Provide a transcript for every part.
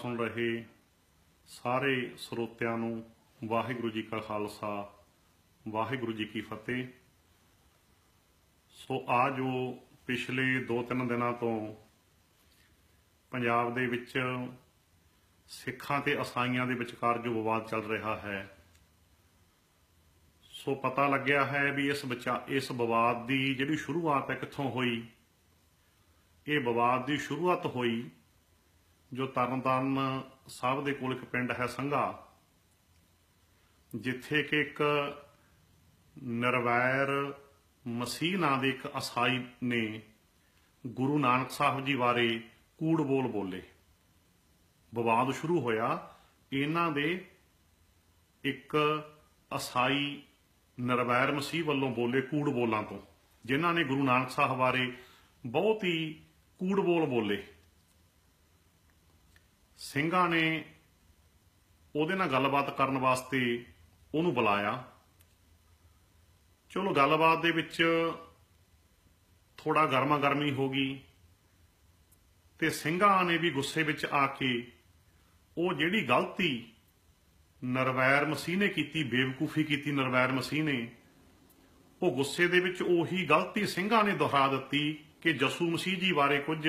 ਸੁਣ ਰਹੇ ਸਾਰੇ ਸਰੋਤਿਆਂ ਨੂੰ ਵਾਹਿਗੁਰੂ ਜੀ ਕਾ ਖਾਲਸਾ, ਵਾਹਿਗੁਰੂ ਜੀ ਕੀ ਫਤਿਹ। ਸੋ ਆ ਜੋ ਪਿਛਲੇ 2-3 ਦਿਨਾਂ ਤੋਂ ਪੰਜਾਬ ਦੇ ਵਿੱਚ ਸਿੱਖਾਂ ਤੇ ਈਸਾਈਆਂ ਦੇ ਵਿਚਕਾਰ ਜੋ ਵਿਵਾਦ ਚੱਲ ਰਿਹਾ ਹੈ, ਸੋ ਪਤਾ ਲੱਗਿਆ ਹੈ ਵੀ ਇਸ ਵਿਚਾ, ਇਸ ਵਿਵਾਦ ਦੀ ਜਿਹੜੀ ਸ਼ੁਰੂਆਤ ਹੈ ਕਿੱਥੋਂ ਹੋਈ? ਇਹ ਵਿਵਾਦ ਦੀ ਸ਼ੁਰੂਆਤ ਹੋਈ ਜੋ ਤਰਨਤਾਰਨ ਸਾਹਿਬ ਦੇ ਕੋਲ ਇੱਕ ਪਿੰਡ ਹੈ ਸੰਘਾ, ਜਿੱਥੇ ਕਿ ਇੱਕ ਨਿਰਵੈਰ ਮਸੀਹ ਨਾਂ ਦੇ ਇੱਕ ਅਸਾਈ ਨੇ ਗੁਰੂ ਨਾਨਕ ਸਾਹਿਬ ਜੀ ਬਾਰੇ ਕੂੜ ਬੋਲ ਬੋਲੇ। ਵਿਵਾਦ ਸ਼ੁਰੂ ਹੋਇਆ। ਇਹਨਾਂ ਦੇ ਇੱਕ ਅਸਾਈ ਨਿਰਵੈਰ ਮਸੀਹ ਵੱਲੋਂ ਬੋਲੇ ਕੂੜ ਬੋਲਾਂ ਤੋਂ, ਜਿਨ੍ਹਾਂ ਨੇ ਗੁਰੂ ਨਾਨਕ ਸਾਹਿਬ ਬਾਰੇ ਬਹੁਤ ਹੀ ਕੂੜ ਬੋਲ ਬੋਲੇ। ਸਿੰਘਾਂ ਨੇ ਉਹਦੇ ਨਾਲ ਗੱਲਬਾਤ ਕਰਨ ਵਾਸਤੇ ਉਹਨੂੰ ਬੁਲਾਇਆ। ਚਲੋ ਗੱਲਬਾਤ ਦੇ ਵਿੱਚ ਥੋੜਾ ਗਰਮਾ ਗਰਮੀ ਹੋ ਗਈ ਤੇ ਸਿੰਘਾਂ ਨੇ ਵੀ ਗੁੱਸੇ ਵਿੱਚ ਆ ਕੇ ਉਹ ਜਿਹੜੀ ਗਲਤੀ ਨਰਵੈਰ ਮਸੀਹ ਨੇ ਕੀਤੀ, ਬੇਵਕੂਫੀ ਕੀਤੀ ਨਰਵੈਰ ਮਸੀਹ ਨੇ, ਉਹ ਗੁੱਸੇ ਦੇ ਵਿੱਚ ਉਹੀ ਗਲਤੀ ਸਿੰਘਾਂ ਨੇ ਦੁਹਰਾ ਦਿੱਤੀ ਕਿ ਜਸੂ ਮਸੀਹ ਜੀ ਬਾਰੇ ਕੁਝ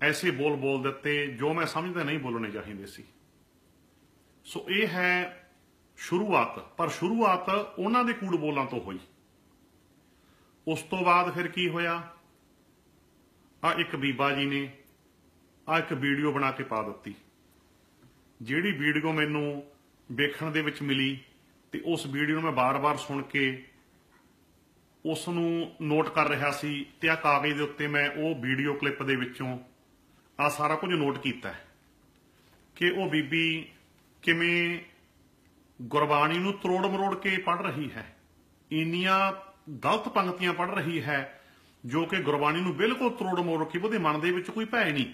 ਐਸੇ ਬੋਲ ਬੋਲ ਦਿੱਤੇ ਜੋ ਮੈਂ ਸਮਝਦਾ ਨਹੀਂ ਬੋਲਣੇ ਚਾਹੀਦੇ ਸੀ। ਸੋ ਇਹ ਹੈ ਸ਼ੁਰੂਆਤ, ਪਰ ਸ਼ੁਰੂਆਤ ਉਹਨਾਂ ਦੇ ਕੂੜ ਬੋਲਾਂ ਤੋਂ ਹੋਈ। ਉਸ ਤੋਂ ਬਾਅਦ ਫਿਰ ਕੀ ਹੋਇਆ? ਆ ਇੱਕ ਬੀਬਾ ਜੀ ਨੇ ਆ ਇੱਕ ਵੀਡੀਓ ਬਣਾ ਕੇ ਪਾ ਦਿੱਤੀ। ਜਿਹੜੀ ਵੀਡੀਓ ਮੈਨੂੰ ਵੇਖਣ ਦੇ ਵਿੱਚ ਮਿਲੀ ਤੇ ਉਸ ਵੀਡੀਓ ਨੂੰ ਮੈਂ ਬਾਰ-ਬਾਰ ਸੁਣ ਕੇ ਉਸ ਨੂੰ ਨੋਟ ਕਰ ਰਿਹਾ ਸੀ ਤੇ ਆ ਕਾਗਜ਼ ਦੇ ਉੱਤੇ ਮੈਂ ਉਹ ਵੀਡੀਓ ਕਲਿੱਪ ਦੇ ਵਿੱਚੋਂ ਆ ਸਾਰਾ ਕੁਝ ਨੋਟ ਕੀਤਾ ਕਿ ਉਹ ਬੀਬੀ ਕਿਵੇਂ ਗੁਰਬਾਣੀ ਨੂੰ ਤਰੋੜ ਮਰੋੜ ਕੇ ਪੜ ਰਹੀ ਹੈ। ਇੰਨੀਆਂ ਗਲਤ ਪੰਕਤੀਆਂ ਪੜ ਰਹੀ ਹੈ ਜੋ ਕਿ ਗੁਰਬਾਣੀ ਨੂੰ ਬਿਲਕੁਲ ਤਰੋੜ ਮਰੋੜ ਕੇ ਉਹਦੇ ਮਨ ਦੇ ਵਿੱਚ ਕੋਈ ਭੈ ਨਹੀਂ।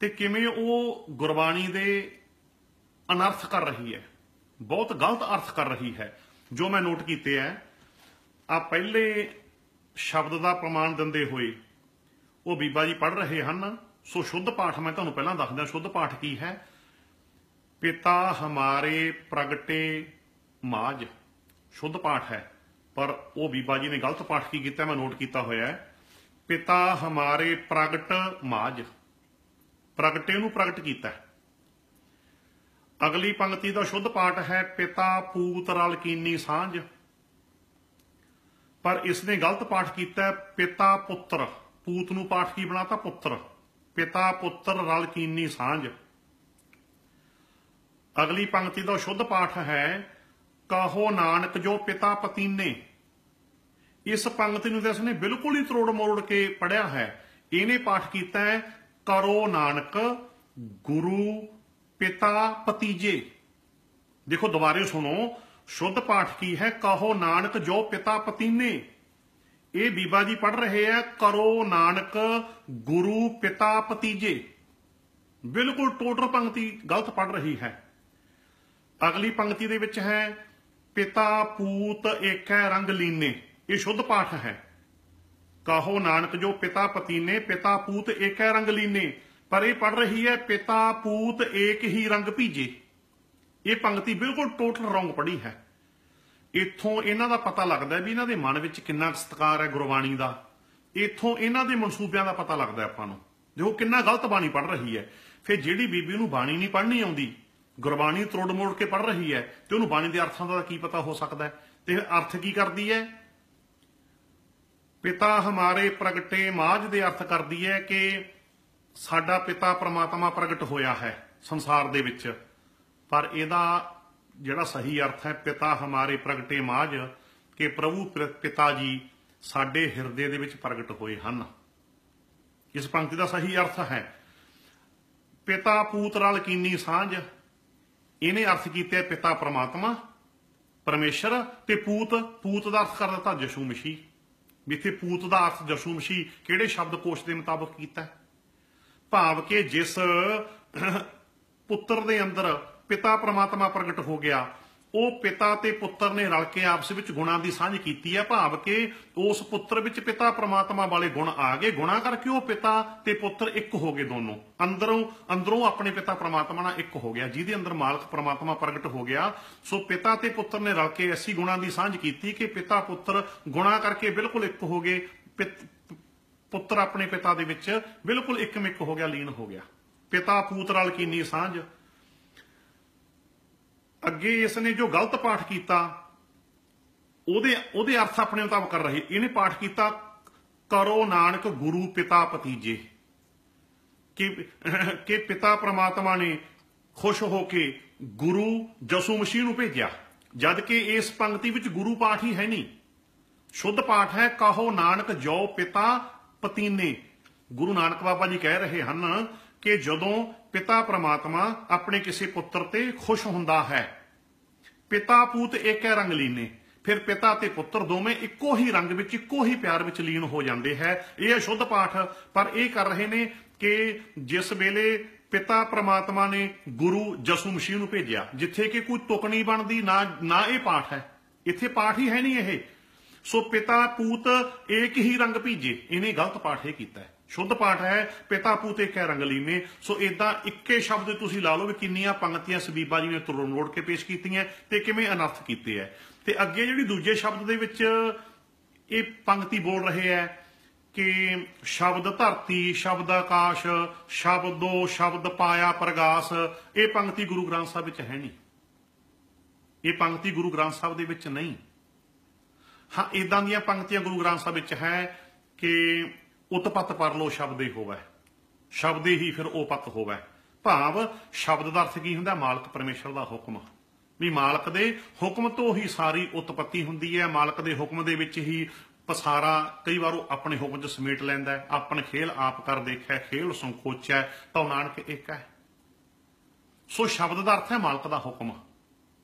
ਤੇ ਕਿਵੇਂ ਉਹ ਗੁਰਬਾਣੀ ਦੇ ਅਨਰਥ ਕਰ ਰਹੀ ਹੈ, ਬਹੁਤ ਗਲਤ ਅਰਥ ਕਰ ਰਹੀ ਹੈ, ਜੋ ਮੈਂ ਨੋਟ ਕੀਤੇ ਹੈ। ਆ ਪਹਿਲੇ ਸ਼ਬਦ ਦਾ ਪ੍ਰਮਾਣ ਦਿੰਦੇ ਹੋਏ ਉਹ ਬੀਬਾ ਜੀ ਪੜ ਰਹੇ ਹਨ, ਸੋ ਸ਼ੁੱਧ ਪਾਠ ਮੈਂ ਤੁਹਾਨੂੰ ਪਹਿਲਾਂ ਦੱਸਦਾ, ਸ਼ੁੱਧ ਪਾਠ ਕੀ ਹੈ? ਪਿਤਾ ਹਮਾਰੇ ਪ੍ਰਗਟੇ ਮਾਜ। ਸ਼ੁੱਧ ਪਾਠ ਹੈ, ਪਰ ਉਹ ਬੀਬਾ ਜੀ ਨੇ ਗਲਤ ਪਾਠ ਕੀ ਕੀਤਾ, ਮੈਂ ਨੋਟ ਕੀਤਾ ਹੋਇਆ ਹੈ। ਪਿਤਾ ਹਮਾਰੇ ਪ੍ਰਗਟ ਮਾਜ। ਪ੍ਰਗਟੇ ਨੂੰ ਪ੍ਰਗਟ ਕੀਤਾ ਹੈ। ਅਗਲੀ ਪੰਕਤੀ ਦਾ ਸ਼ੁੱਧ ਪਾਠ ਹੈ, ਪਿਤਾ ਪੂਤ ਰਲ ਕੀਨੀ ਸਾਂਝ। ਪਰ ਇਸ ਨੇ ਗਲਤ ਪਾਠ ਕੀਤਾ ਪਿਤਾ ਪੁੱਤਰ। ਪੂਤ ਨੂੰ ਪਾਠ ਕੀ ਬਣਾਤਾ ਪੁੱਤਰ। ਪਿਤਾ, ਪੁੱਤਰ, ਰਲ ਕੀਨੀ ਸਾਂਝ। ਅਗਲੀ ਪੰਕਤੀ ਦਾ ਸ਼ੁੱਧ ਪਾਠ ਹੈ, ਕਹੋ ਨਾਨਕ ਜੋ ਪਿਤਾ ਪਤੀਨੇ? ਇਸ ਪੰਕਤੀ ਨੂੰ ਤਾਂ ਇਸਨੇ ਬਿਲਕੁਲ ਹੀ ਤਰੋੜ ਮੋੜ ਕੇ ਪੜਿਆ ਹੈ। ਇਹਨੇ ਪਾਠ ਕੀਤਾ ਹੈ, ਕਰੋ ਨਾਨਕ ਗੁਰੂ ਪਿਤਾ ਪਤੀਜੇ। ਦੇਖੋ, ਦੁਬਾਰੇ ਸੁਣੋ। ਸ਼ੁੱਧ ਪਾਠ ਕੀ ਹੈ? ਕਹੋ ਨਾਨਕ ਜੋ ਪਿਤਾ ਪਤੀਨੇ? ਇਹ ਬੀਬਾ ਜੀ ਪੜ ਰਹੇ ਆ, ਕਰੋ ਨਾਨਕ ਗੁਰੂ ਪਿਤਾ ਪਤੀਜੇ ਬਿਲਕੁਲ ਟੋਟਲ ਪੰਕਤੀ ਗਲਤ ਪੜ ਰਹੀ ਹੈ। ਅਗਲੀ ਪੰਕਤੀ ਦੇ ਵਿੱਚ ਹੈ, ਪਿਤਾ ਪੂਤ ਏਕੈ ਰੰਗ ਲੀਨੇ। ਇਹ ਸ਼ੁੱਧ ਪਾਠ ਹੈ। ਕਹੋ ਨਾਨਕ ਜੋ ਪਿਤਾ ਪਤੀਨੇ, ਪਿਤਾ ਪੂਤ ਏਕੈ ਰੰਗ ਲੀਨੇ। ਪਰ ਇਹ ਪੜ ਰਹੀ ਹੈ, ਪਿਤਾ ਪੂਤ ਏਕ ਹੀ ਰੰਗ ਭੀਜੇ। ਇਹ ਪੰਕਤੀ ਬਿਲਕੁਲ ਟੋਟਲ ਰੋਂਗ ਪੜੀ ਹੈ। ਇੱਥੋਂ ਇਹਨਾਂ ਦਾ ਪਤਾ ਲੱਗਦਾ ਵੀ ਇਹਨਾਂ ਦੇ ਮਨ ਵਿੱਚ ਕਿੰਨਾ ਸਤਿਕਾਰ ਹੈ ਗੁਰਬਾਣੀ ਦਾ। ਇੱਥੋਂ ਇਹਨਾਂ ਦੇ ਮਨਸੂਬਿਆਂ ਦਾ ਪਤਾ ਲੱਗਦਾ ਆਪਾਂ ਨੂੰ। ਦੇਖੋ, ਕਿੰਨਾ ਗਲਤ ਬਾਣੀ ਪੜ ਰਹੀ ਹੈ। ਫਿਰ ਜਿਹੜੀ ਬੀਬੀ ਨੂੰ ਬਾਣੀ ਨਹੀਂ ਪੜ੍ਹਨੀ ਆਉਂਦੀ, ਗੁਰਬਾਣੀ ਤਰੋੜ ਮੋੜ ਕੇ ਪੜ ਰਹੀ ਹੈ, ਤੇ ਉਹਨੂੰ ਬਾਣੀ ਦੇ ਅਰਥਾਂ ਦਾ ਕੀ ਪਤਾ ਹੋ ਸਕਦਾ ਹੈ? ਤੇ ਅਰਥ ਕੀ ਕਰਦੀ ਹੈ? ਪਿਤਾ ਹਮਾਰੇ ਪ੍ਰਗਟੇ ਮਾਝ ਦੇ ਅਰਥ ਕਰਦੀ ਹੈ ਕਿ ਸਾਡਾ ਪਿਤਾ ਪ੍ਰਮਾਤਮਾ ਪ੍ਰਗਟ ਹੋਇਆ ਹੈ ਸੰਸਾਰ ਦੇ ਵਿੱਚ। ਪਰ ਇਹਦਾ ਜਿਹੜਾ ਸਹੀ ਅਰਥ ਹੈ, ਪਿਤਾ ਹਮਾਰੇ ਪ੍ਰਗਟੇ ਮਾਝ, ਕਿ ਪ੍ਰਭੂ ਪਿਤਾ ਜੀ ਸਾਡੇ ਹਿਰਦੇ ਦੇ ਵਿੱਚ ਪ੍ਰਗਟ ਹੋਏ ਹਨ। ਇਸ ਪੰਕਤੀ ਦਾ ਸਹੀ ਅਰਥ ਹੈ, ਪਿਤਾ ਪੂਤ ਨਾਲ ਕੀਨੀ ਸਾਂਝ, ਇਹਨੇ ਅਰਥ ਕੀਤਾ ਪਿਤਾ ਪ੍ਰਮਾਤਮਾ, ਪਰਮੇਸ਼ਰ, ਤੇ ਪੂਤ ਪੂਤ ਦਾ ਅਰਥ ਕਰ ਦਿੱਤਾ ਯਸ਼ੂ ਮਸੀਹ। ਜਿੱਥੇ ਪੂਤ ਦਾ ਅਰਥ ਜਸ਼ੂ ਮਸੀਹ ਕਿਹੜੇ ਸ਼ਬਦ ਕੋਸ਼ ਦੇ ਮੁਤਾਬਕ ਕੀਤਾ ਭਾਵ ਕਿ ਜਿਸ ਪੁੱਤਰ ਦੇ ਅੰਦਰ ਪਿਤਾ ਪ੍ਰਮਾਤਮਾ ਪ੍ਰਗਟ ਹੋ ਗਿਆ। ਉਹ ਪਿਤਾ ਤੇ ਪੁੱਤਰ ਨੇ ਰਲ ਕੇ ਆਪਸ ਵਿੱਚ ਗੁਣਾਂ ਦੀ ਸਾਂਝ ਕੀਤੀ ਹੈ। ਭਾਵ ਕਿ ਉਸ ਪੁੱਤਰ ਵਿੱਚ ਪਿਤਾ ਪ੍ਰਮਾਤਮਾ ਵਾਲੇ ਗੁਣ ਆ ਗਏ। ਗੁਣਾ ਕਰਕੇ ਉਹ ਪਿਤਾ ਤੇ ਪੁੱਤਰ ਇੱਕ ਹੋ ਗਏ ਦੋਨੋਂ। ਅੰਦਰੋਂ ਅੰਦਰੋਂ ਆਪਣੇ ਪਿਤਾ ਪ੍ਰਮਾਤਮਾ ਨਾਲ ਇੱਕ ਹੋ ਗਿਆ। ਜਿਹਦੇ ਅੰਦਰ ਮਾਲਕ ਪ੍ਰਮਾਤਮਾ ਪ੍ਰਗਟ ਹੋ ਗਿਆ। ਸੋ ਪਿਤਾ ਤੇ ਪੁੱਤਰ ਨੇ ਰਲ ਕੇ ਐਸੀ ਗੁਣਾਂ ਦੀ ਸਾਂਝ ਕੀਤੀ ਕਿ ਪਿਤਾ ਪੁੱਤਰ ਗੁਣਾ ਕਰਕੇ ਬਿਲਕੁਲ ਇੱਕ ਹੋ ਗਏ। ਪਿਤ- ਪੁੱਤਰ ਆਪਣੇ ਪਿਤਾ ਦੇ ਵਿੱਚ ਬਿਲਕੁਲ ਇੱਕ ਮਿੱਕ ਹੋ ਗਿਆ, ਲੀਨ ਹੋ ਗਿਆ। ਪਿਤਾ ਪੂਤ ਰਲ ਕੀਨੀ ਸਾਂਝ ਅੱਗੇ ਇਸ ਨੇ ਜੋ ਗਲਤ ਪਾਠ ਕੀਤਾ, ਉਹਦੇ ਉਹਦੇ ਅਰਥ ਆਪਣੇ ਮੁਤਾਬਕ ਕਰ ਰਹੇ। ਇਹਨੇ ਪਾਠ ਕੀਤਾ, ਕਰੋ ਨਾਨਕ ਗੁਰੂ ਪਿਤਾ ਪਤੀਜੇ ਕਿ ਕਿ ਪਿਤਾ ਪ੍ਰਮਾਤਮਾ ਨੇ ਖੁਸ਼ ਹੋ ਕੇ ਗੁਰੂ ਜਸੂ ਮਸੀਹ ਨੂੰ ਭੇਜਿਆ। ਜਦ ਕਿ ਇਸ ਪੰਕਤੀ ਵਿੱਚ ਗੁਰੂ ਪਾਠ ਹੀ ਹੈ ਨਹੀਂ। ਸ਼ੁੱਧ ਪਾਠ ਹੈ, ਕਹੋ ਨਾਨਕ ਜੋ ਪਿਤਾ ਪਤੀਨੇ ਗੁਰੂ ਨਾਨਕ ਬਾਬਾ ਜੀ ਕਹਿ ਰਹੇ ਹਨ ਕਿ ਜਦੋਂ ਪਿਤਾ ਪ੍ਰਮਾਤਮਾ ਆਪਣੇ ਕਿਸੇ ਪੁੱਤਰ ਤੇ ਖੁਸ਼ ਹੁੰਦਾ ਹੈ। ਪਿਤਾ ਪੂਤ ਇੱਕ ਹੈ ਰੰਗ ਲੀਨੇ। ਫਿਰ ਪਿਤਾ ਤੇ ਪੁੱਤਰ ਦੋਵੇਂ ਇੱਕੋ ਹੀ ਰੰਗ ਵਿੱਚ, ਇੱਕੋ ਹੀ ਪਿਆਰ ਵਿੱਚ ਲੀਨ ਹੋ ਜਾਂਦੇ ਹੈ। ਇਹ ਅਸ਼ੁੱਧ ਪਾਠ। ਪਰ ਇਹ ਕਰ ਰਹੇ ਨੇ ਕਿ ਜਿਸ ਵੇਲੇ ਪਿਤਾ ਪ੍ਰਮਾਤਮਾ ਨੇ ਗੁਰੂ ਜਸੂ ਮਸੀਹ ਨੂੰ ਭੇਜਿਆ, ਜਿੱਥੇ ਕਿ ਕੋਈ ਤੁਕ ਨਹੀਂ ਬਣਦੀ, ਨਾ ਨਾ ਇਹ ਪਾਠ ਹੈ। ਇੱਥੇ ਪਾਠ ਹੀ ਹੈ ਨਹੀਂ ਇਹ। ਸੋ ਪਿਤਾ ਪੂਤ ਇੱਕ ਹੀ ਰੰਗ ਭੀਜੇ। ਇਹਨੇ ਗਲਤ ਪਾਠ ਇਹ ਕੀਤਾ ਹੈ। ਸ਼ੁੱਧ ਪਾਠ ਹੈ, ਪਿਤਾ ਪੂਤ ਇੱਕ ਹੈ ਰੰਗ ਸੋ ਇਦਾਂ ਇੱਕੇ ਸ਼ਬਦ ਤੁਸੀਂ ਲਾ ਲਓ ਵੀ ਕਿੰਨੀਆਂ ਪੰਕਤੀਆਂ ਸਬੀਬਾ ਜੀ ਨੇ ਤੁਰਨ ਰੋੜ ਕੇ ਪੇਸ਼ ਕੀਤੀਆਂ ਤੇ ਕਿਵੇਂ ਅਨਰਥ ਕੀਤੇ ਹੈ ਤੇ ਅੱਗੇ ਜਿਹੜੀ ਦੂਜੇ ਸ਼ਬਦ ਦੇ ਵਿੱਚ ਇਹ ਪੰਕਤੀ ਬੋਲ ਰਹੇ ਹੈ ਕਿ ਸ਼ਬਦ ਧਰਤੀ, ਸ਼ਬਦ ਆਕਾਸ਼, ਸ਼ਬਦੋ ਸ਼ਬਦ ਪਾਇਆ ਪ੍ਰਗਾਸ, ਇਹ ਪੰਕਤੀ ਗੁਰੂ ਗ੍ਰੰਥ ਸਾਹਿਬ ਵਿੱਚ ਹੈ ਨਹੀਂ। ਇਹ ਪੰਕਤੀ ਗੁਰੂ ਗ੍ਰੰਥ ਸਾਹਿਬ ਦੇ ਵਿੱਚ ਨਹੀਂ। ਹਾਂ ਇਦਾਂ ਦੀਆਂ ਪੰਕਤੀਆਂ ਗੁਰੂ ਗ੍ਰੰਥ ਸਾਹਿਬ ਵਿੱਚ ਹੈ ਕਿ ਉਤਪਤ ਪਰਲੋ ਹੀ ਹੋਵੇ। ਸ਼ਬਦ ਹੀ ਫਿਰ ਉਹ ਪਤ ਹੋਵੇ। ਭਾਵ ਸ਼ਬਦ ਦਾ ਅਰਥ ਕੀ ਹੁੰਦਾ? ਮਾਲਕ ਪਰਮੇਸ਼ਰ ਦਾ ਹੁਕਮ। ਵੀ ਮਾਲਕ ਦੇ ਹੁਕਮ ਤੋਂ ਹੀ ਸਾਰੀ ਉਤਪਤੀ ਹੁੰਦੀ ਹੈ। ਮਾਲਕ ਦੇ ਹੁਕਮ ਦੇ ਵਿੱਚ ਹੀ ਪਸਾਰਾ ਕਈ ਵਾਰ ਉਹ ਆਪਣੇ ਹੁਕਮ 'ਚ ਸਮੇਟ ਲੈਂਦਾ ਹੈ। ਆਪਣ ਖੇਲ ਆਪ ਕਰ ਦੇਖਿਆ ਖੇਲ ਸੰਕੋਚਿਆ ਤਾਂ ਨਾਨਕ ਇੱਕ ਹੈ ਸੋ ਸ਼ਬਦ ਦਾ ਅਰਥ ਹੈ ਮਾਲਕ ਦਾ ਹੁਕਮ।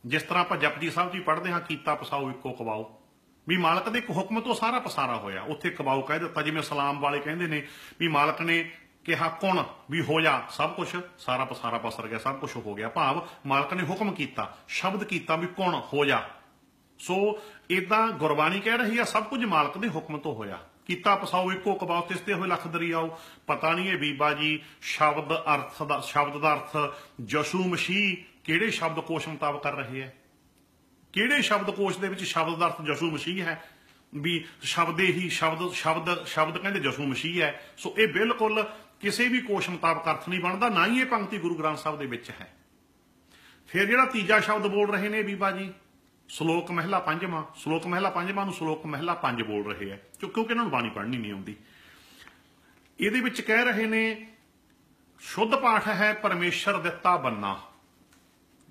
ਜਿਸ ਤਰ੍ਹਾਂ ਆਪਾਂ ਜਪਜੀ ਸਾਹਿਬ ਜੀ ਪੜ੍ਹਦੇ ਹਾਂ, ਕੀਤਾ ਪਸਾਓ, ਇੱਕੋ ਕਵਾਓ। ਵੀ ਮਾਲਕ ਦੇ ਇੱਕ ਹੁਕਮ ਤੋਂ ਸਾਰਾ ਪਸਾਰਾ ਹੋਇਆ। ਉੱਥੇ ਕਬਾਉ ਕਹਿ ਦਿੱਤਾ, ਜਿਵੇਂ ਸਲਾਮ ਵਾਲੇ ਕਹਿੰਦੇ ਨੇ ਵੀ ਮਾਲਕ ਨੇ ਕਿਹਾ, ਕੁਣ ਵੀ ਹੋ ਜਾ। ਸਭ ਕੁਝ ਸਾਰਾ ਪਸਾਰਾ ਪਸਰ ਗਿਆ, ਸਭ ਕੁਝ ਹੋ ਗਿਆ। ਭਾਵ ਮਾਲਕ ਨੇ ਹੁਕਮ ਕੀਤਾ, ਸ਼ਬਦ ਕੀਤਾ ਵੀ ਕੁਣ ਹੋ ਜਾ। ਸੋ ਇਦਾਂ ਗੁਰਬਾਣੀ ਕਹਿ ਰਹੀ ਆ, ਸਭ ਕੁਝ ਮਾਲਕ ਦੇ ਹੁਕਮ ਤੋਂ ਹੋਇਆ। ਕੀਤਾ ਪਸਾਓ, ਇੱਕੋ ਕਬਾਉ, ਤਿਸਤੇ ਹੋਏ ਲੱਖ ਦਰਿਆਓ ਪਤਾ ਨਹੀਂ ਇਹ ਬੀਬਾ ਜੀ ਸ਼ਬਦ ਅਰਥ ਦਾ, ਸ਼ਬਦ ਦਾ ਅਰਥ ਜਸੂ ਮਸ਼ੀ ਕਿਹੜੇ ਸ਼ਬਦ ਕੋਸ਼ ਮੁਤਾਬਕ ਕਰ ਰਹੇ ਹੈ ਕਿਹੜੇ ਸ਼ਬਦ ਕੋਸ਼ ਦੇ ਵਿੱਚ ਸ਼ਬਦ ਦਾ ਅਰਥ ਜਸੂ ਮਸੀਹ ਹੈ? ਵੀ ਸ਼ਬਦ ਹੀ ਸ਼ਬਦ ਸ਼ਬਦ ਸ਼ਬਦ ਕਹਿੰਦੇ ਯਸੂ ਮਸੀਹ ਹੈ। ਸੋ ਇਹ ਬਿਲਕੁਲ ਕਿਸੇ ਵੀ ਕੋਸ਼ ਮੁਤਾਬਕ ਅਰਥ ਨਹੀਂ ਬਣਦਾ, ਨਾ ਹੀ ਇਹ ਪੰਕਤੀ ਗੁਰੂ ਗ੍ਰੰਥ ਸਾਹਿਬ ਦੇ ਵਿੱਚ ਹੈ। ਫਿਰ ਜਿਹੜਾ ਤੀਜਾ ਸ਼ਬਦ ਬੋਲ ਰਹੇ ਨੇ ਬੀਬਾ ਜੀ, ਸ਼ਲੋਕ ਮਹਿਲਾ ਪੰਜਵਾਂ, ਸ਼ਲੋਕ ਮਹਿਲਾ ਪੰਜਵਾਂ ਨੂੰ ਸ਼ਲੋਕ ਮਹਿਲਾ ਪੰਜ ਬੋਲ ਰਹੇ ਹੈ। ਕਿਉਂਕਿ ਇਹਨਾਂ ਨੂੰ ਬਾਣੀ ਪੜ੍ਹਨੀ ਨਹੀਂ ਆਉਂਦੀ। ਇਹਦੇ ਵਿੱਚ ਕਹਿ ਰਹੇ ਨੇ, ਸ਼ੁੱਧ ਪਾਠ ਹੈ ਪਰਮੇਸ਼ਰ ਦਿੱਤਾ ਬੰਨਾ,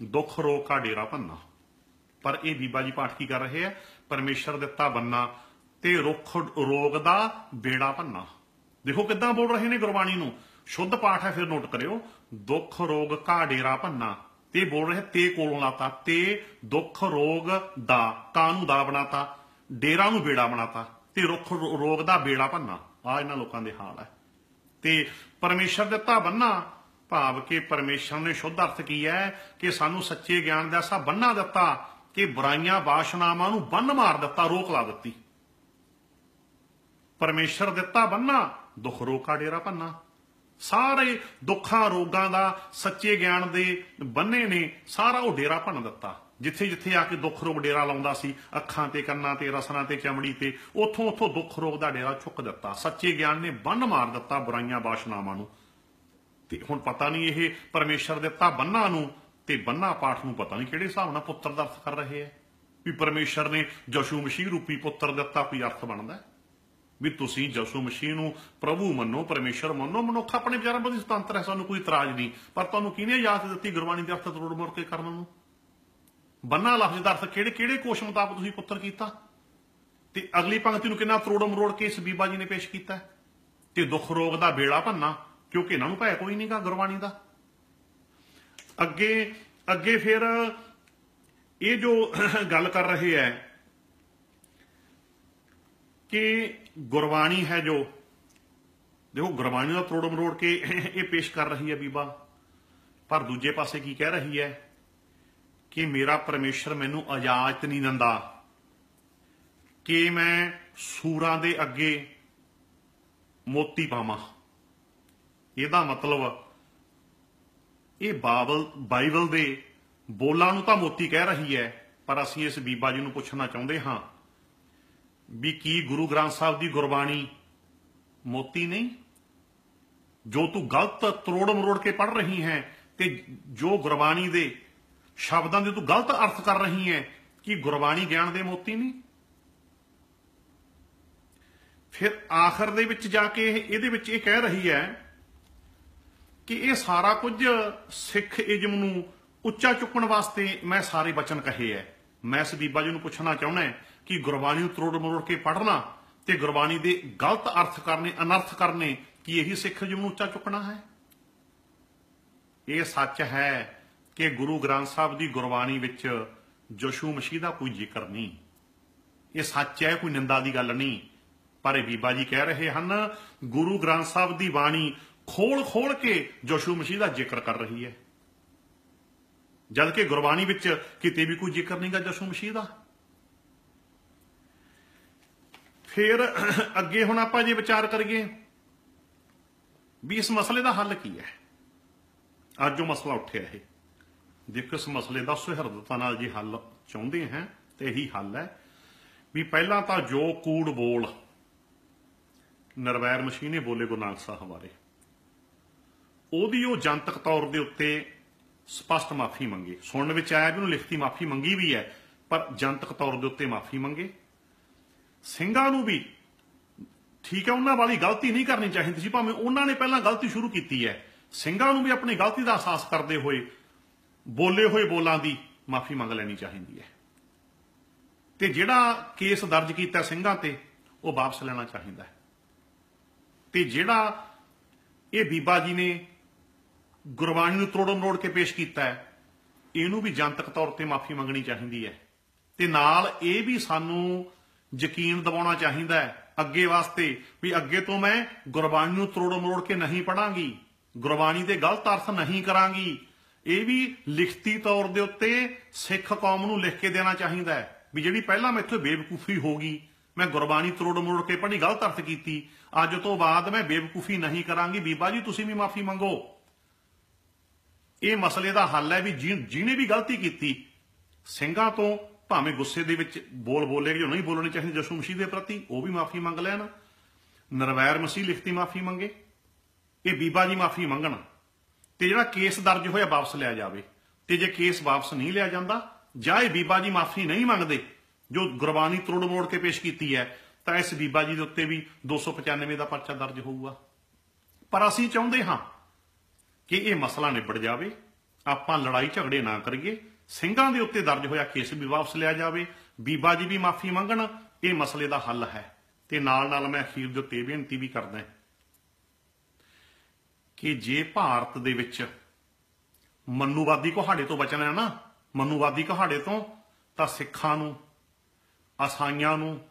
ਦੁੱਖ ਰੋਗ ਕਾ ਡੇਰਾ ਭੰਨਾ। ਪਰ ਇਹ ਬੀਬਾ ਜੀ ਪਾਠ ਕੀ ਕਰ ਰਹੇ ਹੈ ਪਰਮੇਸ਼ਰ ਦਿੱਤਾ ਬੰਨਾ ਤੇ ਰੁੱਖ ਰੋਗ ਦਾ ਬੇੜਾ ਭੰਨਾ। ਦੇਖੋ ਕਿੱਦਾਂ ਬੋਲ ਰਹੇ ਨੇ ਗੁਰਬਾਣੀ ਨੂੰ। ਸ਼ੁੱਧ ਪਾਠ ਹੈ, ਫਿਰ ਨੋਟ ਕਰਿਓ। ਦੁੱਖ ਰੋਗ ਕਾ ਡੇਰਾ ਭੰਨਾ। ਤੇ ਬੋਲ ਰਹੇ, ਤੇ ਕੋਲੋਂ ਲਾਤਾ, ਤੇ ਦੁੱਖ ਰੋਗ ਦਾ, ਕਾ ਨੂੰ ਦਾ ਬਣਾਤਾ, ਡੇਰਾ ਨੂੰ ਬੇੜਾ ਬਣਾਤਾ, ਤੇ ਰੁੱਖ ਰੋਗ ਦਾ ਬੇੜਾ ਭੰਨਾ। ਆ ਇਹਨਾਂ ਲੋਕਾਂ ਦੇ ਹਾਲ ਹੈ। ਤੇ ਪਰਮੇਸ਼ਰ ਦਿੱਤਾ ਬੰਨਾ। ਭਾਵ ਕਿ ਪਰਮੇਸ਼ਰ ਨੇ ਸ਼ੁੱਧ ਅਰਥ ਕੀ ਹੈ? ਕਿ ਸਾਨੂੰ ਸੱਚੇ ਗਿਆਨ ਦਾ ਸਾ ਬੰਨਾ ਦਿੱਤਾ। ਕਿ ਬੁਰਾਈਆਂ ਬਾਸ਼ਨਾਵਾਂ ਨੂੰ ਬੰਨ ਮਾਰ ਦਿੱਤਾ, ਰੋਕ ਲਾ ਦਿੱਤੀ। ਪਰਮੇਸ਼ਰ ਦਿੱਤਾ ਬੰਨਾ, ਦੁੱਖ ਰੋਕਾ ਡੇਰਾ ਭੰਨਾ। ਸਾਰੇ ਦੁੱਖਾਂ ਰੋਗਾਂ ਦਾ ਸੱਚੇ ਗਿਆਨ ਦੇ ਬੰਨੇ ਨੇ, ਸਾਰਾ ਉਹ ਡੇਰਾ ਭੰਨ ਦਿੱਤਾ। ਜਿੱਥੇ ਜਿੱਥੇ ਆ ਕੇ ਦੁੱਖ ਰੋਗ ਡੇਰਾ ਲਾਉਂਦਾ ਸੀ, ਅੱਖਾਂ ਤੇ ਕੰਨਾਂ ਤੇ, ਰਸਨਾਂ ਤੇ, ਚਮੜੀ ਤੇ, ਉੱਥੋਂ ਉੱਥੋਂ ਦੁੱਖ ਰੋਗ ਦਾ ਡੇਰਾ ਚੁੱਕ ਦਿੱਤਾ। ਸੱਚੇ ਗਿਆਨ ਨੇ ਬੰਨ ਮਾਰ ਦਿੱਤਾ ਬੁਰਾਈਆਂ ਬਾਸ਼ਨਾਵਾਂ ਨੂੰ। ਤੇ ਹੁਣ ਪਤਾ ਨਹੀਂ ਇਹ ਪਰਮੇਸ਼ਰ ਦਿੱਤਾ ਬੰਨਾਂ ਨੂੰ ਤੇ ਬੰਨਾ ਪਾਠ ਨੂੰ ਪਤਾ ਨਹੀਂ ਕਿਹੜੇ ਹਿਸਾਬ ਨਾਲ ਪੁੱਤਰ ਦਾ ਅਰਥ ਕਰ ਰਹੇ ਹੈ ਵੀ ਪਰਮੇਸ਼ਰ ਨੇ ਜਸ਼ੂ ਮਸੀਹ ਰੂਪੀ ਪੁੱਤਰ ਦਿੱਤਾ ਕੋਈ ਅਰਥ ਬਣਦਾ ਵੀ ਤੁਸੀਂ ਜਸੂ ਮਸੀਹ ਨੂੰ ਪ੍ਰਭੂ ਮੰਨੋ, ਪਰਮੇਸ਼ਰ ਮੰਨੋ, ਮਨੁੱਖ ਆਪਣੇ ਵਿਚਾਰਾਂ ਪ੍ਰਤੀ ਸੁਤੰਤਰ ਹੈ, ਸਾਨੂੰ ਕੋਈ ਇਤਰਾਜ਼ ਨਹੀਂ। ਪਰ ਤੁਹਾਨੂੰ ਕਿਹਨੇ ਇਜਾਜ਼ਤ ਦਿੱਤੀ ਗੁਰਬਾਣੀ ਦੇ ਅਰਥ ਤਰੋੜ ਮੋੜ ਕੇ ਕਰਨ ਨੂੰ? ਬੰਨਾ ਲਫ਼ਜ਼ ਦਾ ਅਰਥ ਕਿਹੜੇ ਕਿਹੜੇ ਕੋਸ਼ ਮੁਤਾਬਕ ਤੁਸੀਂ ਪੁੱਤਰ ਕੀਤਾ? ਤੇ ਅਗਲੀ ਪੰਕਤੀ ਨੂੰ ਕਿੰਨਾ ਤਰੋੜ ਮਰੋੜ ਕੇ ਇਸ ਬੀਬਾ ਜੀ ਨੇ ਪੇਸ਼ ਕੀਤਾ ਹੈ? ਤੇ ਦੁੱਖ ਰੋਗ ਦਾ ਬੇੜਾ ਭੰਨਾ, ਕਿਉਂਕਿ ਇਹਨਾਂ ਨੂੰ ਭੈ ਕੋਈ ਨਹੀਂਗਾ ਗੁਰਬਾਣੀ ਦਾ। ਅੱਗੇ ਅੱਗੇ ਫਿਰ ਇਹ ਜੋ ਗੱਲ ਕਰ ਰਹੇ ਹੈ ਕਿ ਗੁਰਬਾਣੀ ਹੈ ਜੋ, ਦੇਖੋ ਗੁਰਬਾਣੀ ਦਾ ਤਰੋੜ ਮਰੋੜ ਕੇ ਇਹ ਪੇਸ਼ ਕਰ ਰਹੀ ਹੈ ਬੀਬਾ। ਪਰ ਦੂਜੇ ਪਾਸੇ ਕੀ ਕਹਿ ਰਹੀ ਹੈ ਕਿ ਮੇਰਾ ਪਰਮੇਸ਼ਰ ਮੈਨੂੰ ਇਜਾਜ਼ਤ ਨਹੀਂ ਦਿੰਦਾ ਕਿ ਮੈਂ ਸੂਰਾਂ ਦੇ ਅੱਗੇ ਮੋਤੀ ਪਾਵਾਂ। ਇਹਦਾ ਮਤਲਬ ਇਹ ਬਾਈਬਲ ਬਾਈਬਲ ਦੇ ਬੋਲਾਂ ਨੂੰ ਤਾਂ ਮੋਤੀ ਕਹਿ ਰਹੀ ਹੈ, ਪਰ ਅਸੀਂ ਇਸ ਬੀਬਾ ਜੀ ਨੂੰ ਪੁੱਛਣਾ ਚਾਹੁੰਦੇ ਹਾਂ ਵੀ ਕੀ ਗੁਰੂ ਗ੍ਰੰਥ ਸਾਹਿਬ ਦੀ ਗੁਰਬਾਣੀ ਮੋਤੀ ਨਹੀਂ? ਜੋ ਤੂੰ ਗਲਤ ਤਰੋੜ ਮਰੋੜ ਕੇ ਪੜ ਰਹੀ ਹੈ ਤੇ ਜੋ ਗੁਰਬਾਣੀ ਦੇ ਸ਼ਬਦਾਂ ਦੇ ਤੂੰ ਗਲਤ ਅਰਥ ਕਰ ਰਹੀ ਹੈ, ਕਿ ਗੁਰਬਾਣੀ ਗਿਆਨ ਦੇ ਮੋਤੀ ਨਹੀਂ? ਫਿਰ ਆਖਰ ਦੇ ਵਿੱਚ ਜਾ ਕੇ ਇਹਦੇ ਵਿੱਚ ਇਹ ਕਹਿ ਰਹੀ ਹੈ ਕਿ ਇਹ ਸਾਰਾ ਕੁਝ ਸਿੱਖ ਇਜਮ ਨੂੰ ਉੱਚਾ ਚੁੱਕਣ ਵਾਸਤੇ ਮੈਂ ਸਾਰੇ ਬਚਨ ਕਹੇ ਐ। ਮੈਂ ਇਸ ਬੀਬਾ ਜੀ ਨੂੰ ਪੁੱਛਣਾ ਚਾਹੁੰਦਾ ਕਿ ਗੁਰਬਾਣੀ ਨੂੰ ਤਰੋੜ ਮਰੋੜ ਕੇ ਪੜ੍ਹਨਾ ਤੇ ਗੁਰਬਾਣੀ ਦੇ ਗਲਤ ਅਰਥ ਕਰਨੇ, ਅਨਰਥ ਕਰਨੇ ਕੀ ਇਹੀ ਸਿੱਖ ਇਜਮ ਨੂੰ ਉੱਚਾ ਚੁੱਕਣਾ ਹੈ? ਇਹ ਸੱਚ ਹੈ ਕਿ ਗੁਰੂ ਗ੍ਰੰਥ ਸਾਹਿਬ ਦੀ ਗੁਰਬਾਣੀ ਵਿੱਚ ਯਸ਼ੂ ਮਸੀਹ ਦਾ ਕੋਈ ਜ਼ਿਕਰ ਨਹੀਂ। ਇਹ ਸੱਚ ਹੈ, ਕੋਈ ਨਿੰਦਾ ਦੀ ਗੱਲ ਨਹੀਂ। ਪਰ ਇਹ ਬੀਬਾ ਜੀ ਕਹਿ ਰਹੇ ਹਨ, ਗੁਰੂ ਗ੍ਰੰਥ ਸਾਹਿਬ ਦੀ ਬਾਣੀ ਖੋਲ ਖੋਲ ਕੇ ਯਸ਼ੂ ਮਸੀਹ ਦਾ ਜ਼ਿਕਰ ਕਰ ਰਹੀ ਹੈ। ਜਦ ਕਿ ਗੁਰਬਾਣੀ ਵਿੱਚ ਕਿਤੇ ਵੀ ਕੋਈ ਜ਼ਿਕਰ ਨਹੀਂਗਾ ਯਸ਼ੂ ਮਸੀਹ ਦਾ। ਫਿਰ ਅੱਗੇ ਹੁਣ ਆਪਾਂ ਜੇ ਵਿਚਾਰ ਕਰੀਏ ਵੀ ਇਸ ਮਸਲੇ ਦਾ ਹੱਲ ਕੀ ਹੈ? ਅੱਜ ਜੋ ਮਸਲਾ ਉੱਠਿਆ ਇਹ। ਦੇਖੋ, ਇਸ ਮਸਲੇ ਦਾ ਸੁਹਿਰਦਤਾ ਨਾਲ ਜੇ ਹੱਲ ਚਾਹੁੰਦੇ ਹਾਂ, ਤੇ ਇਹੀ ਹੱਲ ਹੈ ਵੀ ਪਹਿਲਾਂ ਤਾਂ ਜੋ ਕੂੜ ਬੋਲ ਨਰਵੈਰ ਮਸ਼ੀਨੇ ਬੋਲੇ ਗੁਰੂ ਨਾਨਕ ਸਾਹਿਬ ਬਾਰੇ। ਉਹਦੀ ਉਹ ਜਨਤਕ ਤੌਰ ਦੇ ਉੱਤੇ ਸਪਸ਼ਟ ਮਾਫੀ ਮੰਗੇ। ਸੁਣਨ ਵਿੱਚ ਆਇਆ ਵੀ ਉਹਨੂੰ ਲਿਖਤੀ ਮਾਫੀ ਮੰਗੀ ਵੀ ਹੈ, ਪਰ ਜਨਤਕ ਤੌਰ ਦੇ ਉੱਤੇ ਮਾਫੀ ਮੰਗੇ। ਸਿੰਘਾਂ ਨੂੰ ਵੀ ਠੀਕ ਹੈ, ਉਹਨਾਂ ਵਾਲੀ ਗਲਤੀ ਨਹੀਂ ਕਰਨੀ ਚਾਹੀਦੀ ਸੀ, ਭਾਵੇਂ ਉਹਨਾਂ ਨੇ ਪਹਿਲਾਂ ਗਲਤੀ ਸ਼ੁਰੂ ਕੀਤੀ ਹੈ। ਸਿੰਘਾਂ ਨੂੰ ਵੀ ਆਪਣੀ ਗਲਤੀ ਦਾ ਅਹਿਸਾਸ ਕਰਦੇ ਹੋਏ, ਬੋਲੇ ਹੋਏ ਬੋਲਾਂ ਦੀ ਮਾਫੀ ਮੰਗ ਲੈਣੀ ਚਾਹੀਦੀ ਹੈ। ਤੇ ਜਿਹੜਾ ਕੇਸ ਦਰਜ ਕੀਤਾ ਸਿੰਘਾਂ ਤੇ, ਉਹ ਵਾਪਸ ਲੈਣਾ ਚਾਹੀਦਾ ਹੈ। ਤੇ ਜਿਹੜਾ ਇਹ ਬੀਬਾ ਜੀ ਨੇ ਗੁਰਬਾਣੀ ਨੂੰ ਤਰੋੜੋ ਮਰੋੜ ਕੇ ਪੇਸ਼ ਕੀਤਾ ਹੈ, ਇਹਨੂੰ ਵੀ ਜਨਤਕ ਤੌਰ ਤੇ ਮਾਫੀ ਮੰਗਣੀ ਚਾਹੀਦੀ ਹੈ। ਤੇ ਨਾਲ ਇਹ ਵੀ ਸਾਨੂੰ ਯਕੀਨ ਦਿਵਾਉਣਾ ਚਾਹੀਦਾ ਹੈ ਅੱਗੇ ਵਾਸਤੇ ਵੀ ਅੱਗੇ ਤੋਂ ਮੈਂ ਗੁਰਬਾਣੀ ਨੂੰ ਤੋੜ ਮਰੋੜ ਕੇ ਨਹੀਂ ਪੜਾਂਗੀ, ਗੁਰਬਾਣੀ 'ਤੇ ਗਲਤ ਅਰਥ ਨਹੀਂ ਕਰਾਂਗੀ, ਇਹ ਵੀ ਲਿਖਤੀ ਤੌਰ ਦੇ ਉੱਤੇ ਸਿੱਖ ਕੌਮ ਨੂੰ ਲਿਖ ਕੇ ਦੇਣਾ ਚਾਹੀਦਾ ਹੈ ਵੀ ਜਿਹੜੀ ਪਹਿਲਾਂ ਮੈਥੋਂ ਬੇਵਕੂਫੀ ਹੋ ਗਈ, ਮੈਂ ਗੁਰਬਾਣੀ ਤਰੋੜ ਮਰੋੜ ਕੇ ਪੜ੍ਹੀ, ਗਲਤ ਅਰਥ ਕੀਤੀ, ਅੱਜ ਤੋਂ ਬਾਅਦ ਮੈਂ ਬੇਵਕੂਫੀ ਨਹੀਂ ਕਰਾਂਗੀ, ਬੀਬਾ ਜੀ ਤੁਸੀਂ ਵੀ ਮਾਫੀ ਮੰਗੋ। ਇਹ ਮਸਲੇ ਦਾ ਹੱਲ ਹੈ ਵੀ ਜਿ- ਜਿਹਨੇ ਵੀ ਗਲਤੀ ਕੀਤੀ, ਸਿੰਘਾਂ ਤੋਂ ਭਾਵੇਂ ਗੁੱਸੇ ਦੇ ਵਿੱਚ ਬੋਲ ਬੋਲੇ ਜੋ ਨਹੀਂ ਬੋਲਣੇ ਚਾਹੀਦੇ ਜਸੂ ਮਸੀਹ ਦੇ ਪ੍ਰਤੀ, ਉਹ ਵੀ ਮਾਫੀ ਮੰਗ ਲੈਣ। ਨਰਵੈਰ ਮਸੀਹ ਲਿਖਤੀ ਮਾਫੀ ਮੰਗੇ। ਇਹ ਬੀਬਾ ਜੀ ਮਾਫੀ ਮੰਗਣ। ਤੇ ਜਿਹੜਾ ਕੇਸ ਦਰਜ ਹੋਇਆ ਵਾਪਸ ਲਿਆ ਜਾਵੇ। ਤੇ ਜੇ ਕੇਸ ਵਾਪਸ ਨਹੀਂ ਲਿਆ ਜਾਂਦਾ, ਜਾਂ ਇਹ ਬੀਬਾ ਜੀ ਮਾਫੀ ਨਹੀਂ ਮੰਗਦੇ, ਜੋ ਗੁਰਬਾਣੀ ਤਰੋੜ ਮੋੜ ਕੇ ਪੇਸ਼ ਕੀਤੀ ਹੈ, ਤਾਂ ਇਸ ਬੀਬਾ ਜੀ ਦੇ ਉੱਤੇ ਵੀ 295 ਦਾ ਪਰਚਾ ਦਰਜ ਹੋਊਗਾ। ਪਰ ਅਸੀਂ ਚਾਹੁੰਦੇ ਹਾਂ ਕਿ ਇਹ ਮਸਲਾ ਨਿਬੜ ਜਾਵੇ, ਆਪਾਂ ਲੜਾਈ ਝਗੜੇ ਨਾ ਕਰੀਏ, ਸਿੰਘਾਂ ਦੇ ਉੱਤੇ ਦਰਜ ਹੋਇਆ ਕੇਸ ਵੀ ਵਾਪਸ ਲਿਆ ਜਾਵੇ, ਬੀਬਾ ਜੀ ਵੀ ਮਾਫੀ ਮੰਗਣ, ਇਹ ਮਸਲੇ ਦਾ ਹੱਲ ਹੈ। ਤੇ ਨਾਲ ਨਾਲ ਮੈਂ ਅਖੀਰ ਦੇ ਉੱਤੇ ਬੇਨਤੀ ਵੀ ਕਰਦਾ ਕਿ ਜੇ ਭਾਰਤ ਦੇ ਵਿੱਚ ਮਨੂਵਾਦੀ ਕੁਹਾੜੇ ਤੋਂ ਬਚਣਾ ਹੈ ਨਾ, ਮਨੂਵਾਦੀ ਕੁਹਾੜੇ ਤੋਂ, ਤਾਂ ਸਿੱਖਾਂ ਨੂੰ, ਅਸਾਈਆਂ ਨੂੰ,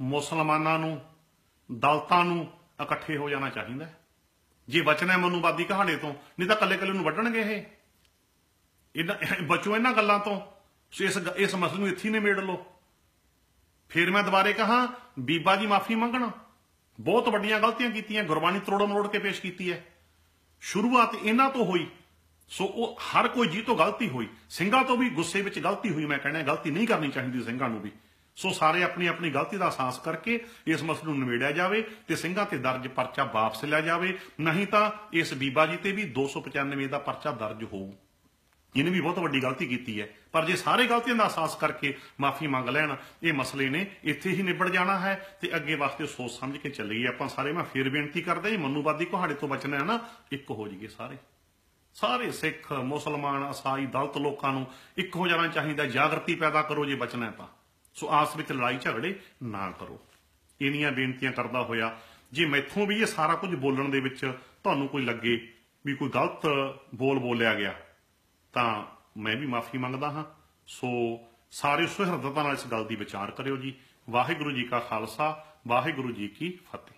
ਮੁਸਲਮਾਨਾਂ ਨੂੰ, ਦਲਤਾਂ ਨੂੰ ਇਕੱਠੇ ਹੋ ਜਾਣਾ ਚਾਹੀਦਾ ਹੈ। ਜੇ ਬਚਣਾ ਹੈ ਮਨੂਵਾਦੀ ਕਹਾਣੇ ਤੋਂ, ਨਹੀਂ ਤਾਂ ਕੱਲੇ ਕੱਲੇ ਨੂੰ ਵੱਢਣਗੇ ਇਹ। ਇਹਨਾਂ, ਬਚੋ ਇਹਨਾਂ ਗੱਲਾਂ ਤੋਂ। ਇਸ ਗ- ਇਸ ਮਸਲੇ ਨੂੰ ਇੱਥੇ ਹੀ ਨਿਬੇੜ ਲਓ। ਫਿਰ ਮੈਂ ਦੁਬਾਰੇ ਕਹਾ, ਬੀਬਾ ਜੀ ਮਾਫੀ ਮੰਗਣਾ। ਬਹੁਤ ਵੱਡੀਆਂ ਗਲਤੀਆਂ ਕੀਤੀਆਂ, ਗੁਰਬਾਣੀ ਤਰੋੜ ਮਰੋੜ ਕੇ ਪੇਸ਼ ਕੀਤੀ ਹੈ। ਸ਼ੁਰੂਆਤ ਇਹਨਾਂ ਤੋਂ ਹੋਈ। ਸੋ ਉਹ ਹਰ ਕੋਈ ਜੀ ਤੋਂ ਗਲਤੀ ਹੋਈ। ਸਿੰਘਾਂ ਤੋਂ ਵੀ ਗੁੱਸੇ ਵਿੱਚ ਗਲਤੀ ਹੋਈ, ਮੈਂ ਕਹਿੰਦਾ ਗਲਤੀ ਨਹੀਂ ਕਰਨੀ ਚਾਹੀਦੀ ਸਿੰਘਾਂ ਨੂੰ ਵੀ। ਸੋ ਸਾਰੇ ਆਪਣੀ ਆਪਣੀ ਗਲਤੀ ਦਾ ਅਹਿਸਾਸ ਕਰਕੇ ਇਸ ਮਸਲੇ ਨੂੰ ਨਿਬੇੜਿਆ ਜਾਵੇ ਤੇ ਸਿੰਘਾਂ ਤੇ ਦਰਜ ਪਰਚਾ ਵਾਪਸ ਲਿਆ ਜਾਵੇ। ਨਹੀਂ ਤਾਂ ਇਸ ਬੀਬਾ ਜੀ ਤੇ ਵੀ 295 ਦਾ ਪਰਚਾ ਦਰਜ ਹੋਊ। ਇਹਨੇ ਵੀ ਬਹੁਤ ਵੱਡੀ ਗਲਤੀ ਕੀਤੀ ਹੈ। ਪਰ ਜੇ ਸਾਰੇ ਗਲਤੀਆਂ ਦਾ ਅਹਿਸਾਸ ਕਰਕੇ ਮਾਫੀ ਮੰਗ ਲੈਣ, ਇਹ ਮਸਲੇ ਨੇ ਇੱਥੇ ਹੀ ਨਿਬੜ ਜਾਣਾ ਹੈ ਤੇ ਅੱਗੇ ਵਾਸਤੇ ਸੋਚ ਸਮਝ ਕੇ ਚੱਲੀਏ ਆਪਾਂ ਸਾਰੇ। ਮੈਂ ਫੇਰ ਬੇਨਤੀ ਕਰਦਾ ਜੀ ਮਨੂਵਾਦੀ ਕੁਹਾੜੇ ਤੋਂ ਬਚਣਾ ਹੈ ਨਾ, ਇੱਕ ਹੋ ਜਾਈਏ ਸਾਰੇ। ਸਾਰੇ ਸਿੱਖ, ਮੁਸਲਮਾਨ, ਅਸਾਈ, ਦਲਤ ਲੋਕਾਂ ਨੂੰ ਇੱਕ ਹੋ ਜਾਣਾ ਚਾਹੀਦਾ, ਜਾਗਰਤੀ ਪੈਦਾ ਕਰੋ ਜੇ ਬਚਣਾ ਹੈ ਤਾਂ। ਸੋ ਆਸ ਵਿੱਚ ਲੜਾਈ ਝਗੜੇ ਨਾ ਕਰੋ। ਇੰਨੀਆਂ ਬੇਨਤੀਆਂ ਕਰਦਾ ਹੋਇਆ, ਜੇ ਮੈਥੋਂ ਵੀ ਇਹ ਸਾਰਾ ਕੁਝ ਬੋਲਣ ਦੇ ਵਿੱਚ ਤੁਹਾਨੂੰ ਕੋਈ ਲੱਗੇ ਵੀ ਕੋਈ ਗਲਤ ਬੋਲ ਬੋਲਿਆ ਗਿਆ, ਤਾਂ ਮੈਂ ਵੀ ਮਾਫੀ ਮੰਗਦਾ ਹਾਂ। ਸੋ ਸਾਰੇ ਸੁਹਿਰਦਤਾ ਨਾਲ ਇਸ ਗੱਲ ਦੀ ਵਿਚਾਰ ਕਰਿਓ ਜੀ। ਵਾਹਿਗੁਰੂ ਜੀ ਕਾ ਖਾਲਸਾ, ਵਾਹਿਗੁਰੂ ਜੀ ਕੀ ਫਤਿਹ।